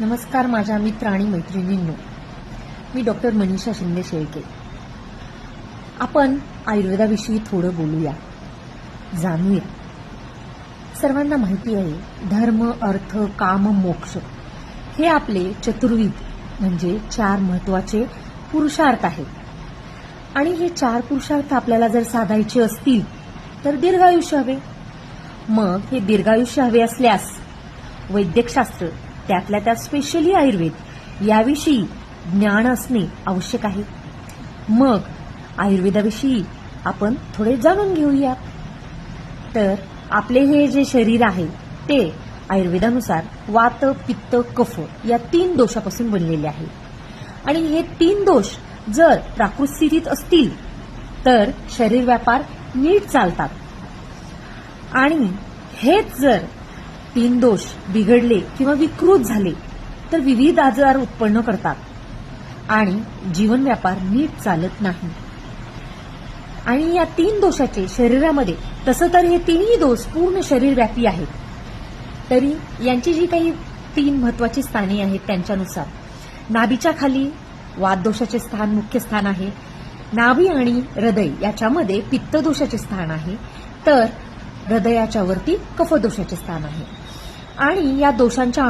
नमस्कार माझ्या मित्र आणि मैत्रिणींनो. मी डॉक्टर मनीषा शिंदे शेळके. आपण आयुर्वेदाविषयी थोडं बोलूया. जाणूया. सर्वांना माहिती आहे धर्म अर्थ काम मोक्ष हे आपले चतुर्विध म्हणजे चार महत्त्वाचे पुरुषार्थ आहेत. आणि हे चार पुरुषार्थ आपल्याला जर साधायचे असतील तर दीर्घायुष्य हवे. मग हे दीर्घायुष्य हवे असल्यास वैद्यकशास्त्र त्यातल्या त्यात स्पेशली आयुर्वेद. याविषयी ज्ञान असणे आवश्यक आहे. मग आयुर्वेदाविषयी आपण थोडे जाणून घेऊया. तर आपले हे जे शरीर आहे ते आयुर्वेदानुसार वात पित्त कफ या तीन दोषापासून बनलेले आहे. आणि हे तीन दोष जर प्राकृत स्थितीत असतील तर शरीर व्यापार नीट चालतात. आणि हेच जर दोष बिघडले किंवा विकृत झाले तर विविध आजार उत्पन्न करतात. आणि जीवन व्यापार नीट चालत नाही. आणि या तीन दोषाचे शरीरामध्ये तसं तर हे तिन्ही दोष पूर्ण शरीरव्यापी आहेत. तरी यांची जी काही तीन महत्वाची स्थाने आहेत त्यांच्यानुसार नाभीच्या खाली वाददोषाचे स्थान मुख्य स्थान आहे नाभी आणि हृदय याच्यामध्ये पित्तदोषाचे स्थान आहे तर हृदयाच्या वरती कफदोषाचे स्थान आहे. आणि या दोषांच्या